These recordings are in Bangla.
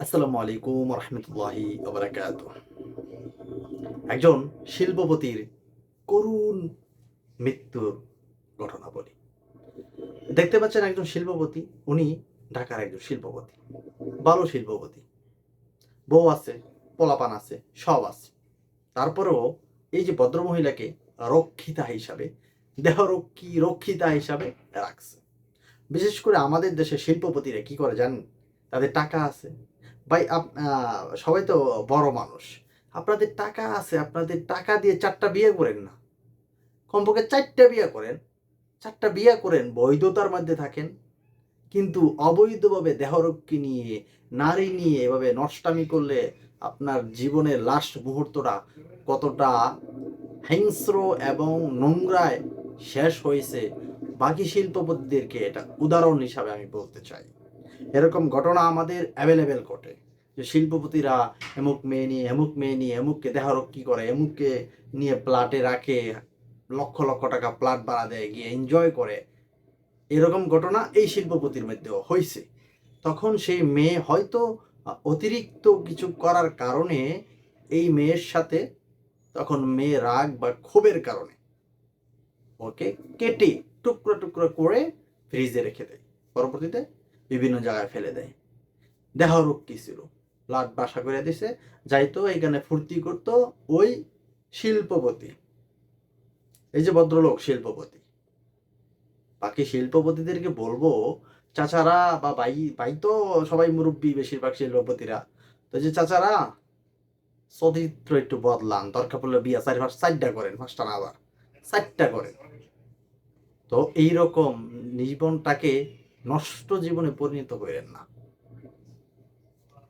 আসসালামু আলাইকুম রহমতুল্লাহি ওবরাকাত একজন শিল্পপতির করুণ মৃত্যুর ঘটনা বলি। দেখতে পাচ্ছেন একজন শিল্পপতি, উনি ঢাকার একজন শিল্পপতি, ভালো শিল্পপতি। বউ আছে, পোলাপান আছে, সব আছে। তারপরেও এই যে ভদ্রমহিলাকে রক্ষিতা হিসাবে, দেহরক্ষী, রক্ষিতা হিসাবে রাখছে। বিশেষ করে আমাদের দেশে শিল্পপতিরা কি করে জানেন? তাদের টাকা আছে ভাই সবাই তো বড় মানুষ। আপনাদের টাকা আছে, আপনাদের টাকা দিয়ে চারটা বিয়ে করেন না। কমপক্ষে চারটা বিয়ে করেন। চারটা বিয়ে করেন, বৈধতার মধ্যে থাকেন। কিন্তু অবৈধভাবে দেহরক্ষী নিয়ে, নারী নিয়ে এভাবে নষ্টামি করলে আপনার জীবনের লাস্ট মুহূর্তটা কতটা হিংস্র এবং নোংরায় শেষ হয়েছে। বাকি শিল্পপতিদেরকে এটা উদাহরণ হিসাবে আমি বলতে চাই। এরকম ঘটনা আমাদের অ্যাভেলেবেল ঘটে। যে শিল্পপতিরা এমুক মেয়ে নিয়ে, এমুক মেয়ে নিয়ে, এমুককে দেহরক্ষী করে, এমুককে নিয়ে প্লাটে রাখে, লক্ষ লক্ষ টাকা প্লাট ভাড়া দেয়, গিয়ে এনজয় করে। এরকম ঘটনা এই শিল্পপতির মধ্যেও হয়েছে তখন সেই মেয়ে হয়তো অতিরিক্ত কিছু করার কারণে এই মেয়ের সাথে তখন মেয়ে রাগ বা ক্ষোভের কারণে ওকে কেটে টুকরো টুকরো করে ফ্রিজে রেখে দেয়। পরবর্তীতে বিভিন্ন জায়গায় ফেলে দেয়। দেহরক্ষী ছিল? লাট বাসা করে দিছে, যাইতো এখানে ফুর্তি করতো ওই শিল্পপতি। এই যে ভদ্রলোক, শিল্পপতি। বাকি শিল্পপতিদেরকে বলব, চাচারা বা ভাই ভাই তো সবাই মুরব্বী বেশিরভাগ শিল্পপতিরা। তো যে চাচারা চরিত্র একটু বদলান, দরকার পড়লে বিয়া চারি পাঁচ চারটা করেন, পাঁচটা না আবার, চারটা করেন। তো এইরকম জীবনটাকে নষ্ট জীবনে পরিণত হইলেন না।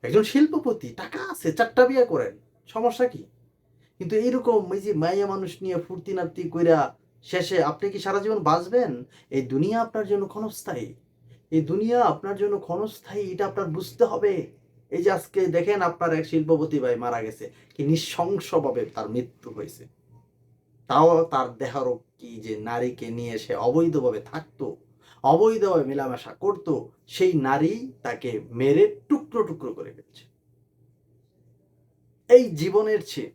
একজন শিল্পপতি, টাকা আছে, চারটা বিয়ে করেন, সমস্যা কি? কিন্তু এইরকম এই যে মাইয়া মানুষ নিয়ে ফুর্তি নার্তি কইরা শেষে আপনি কি সারা জীবন বাঁচবেন? এই দুনিয়া আপনার জন্য ক্ষণস্থায়ী। এই দুনিয়া আপনার জন্য ক্ষণস্থায়ী, এটা আপনার বুঝতে হবে। এই যে আজকে দেখেন আপনার এক শিল্পপতি ভাই মারা গেছে, কি নিঃশংসভাবে তার মৃত্যু হয়েছে। তাও তার দেহরোগ কি যে নারীকে নিয়ে সে অবৈধভাবে থাকতো অবৈধভাবে মেলামেশা করত, সেই নারী তাকে মেরে টুকরো টুকরো করে ফেলছে। এই জীবনের চেয়ে,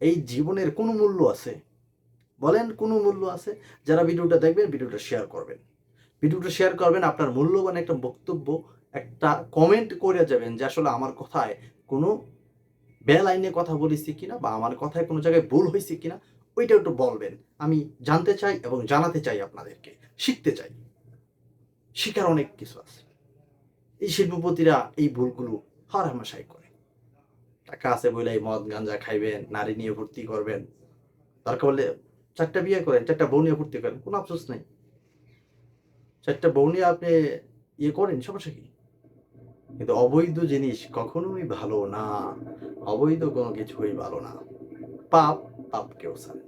এই জীবনের কোনো মূল্য আছে? বলেন কোনো মূল্য আছে? যারা ভিডিওটা দেখবেন, ভিডিওটা শেয়ার করবেন। ভিডিওটা শেয়ার করবেন, আপনার মূল্যবান একটা বক্তব্য, একটা কমেন্ট করে যাবেন যে আসলে আমার কথায় কোনো বেল আইনে কথা বলেছি কিনা বা আমার কথায় কোনো জায়গায় ভুল হয়েছে কিনা। ওইটা একটু বলবেন। আমি জানতে চাই এবং জানাতে চাই আপনাদেরকে, শিখতে চাই। শিখার অনেক কিছু আছে। এই শিল্পপতিরা এই ভুলগুলো হর হামেশাই করে। টাকা আছে বলে এই মদ গাঞ্জা খাইবেন, নারী নিয়ে ভর্তি করবেন। দরকার বললে চারটা বিয়ে করেন, চারটা বউ নিয়ে ভর্তি করেন, কোনো আফসোস নেই। চারটা বউ নিয়ে আপনি ইয়ে করেন, সমস্যা কি? কিন্তু অবৈধ জিনিস কখনোই ভালো না। অবৈধ কোনো কিছুই ভালো না। পাপ পাপ কেউ ছাড়ে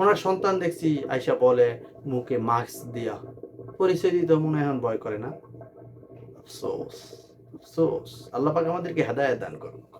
ওনার সন্তান দেখছি আইসা বলে, মুখে মাস্ক দিয়া। পরিচয় দিতে মনে এখন ভয় করে না। আফসোস। আল্লাহ পাক আমাদেরকে হেদায়ত দান করুক।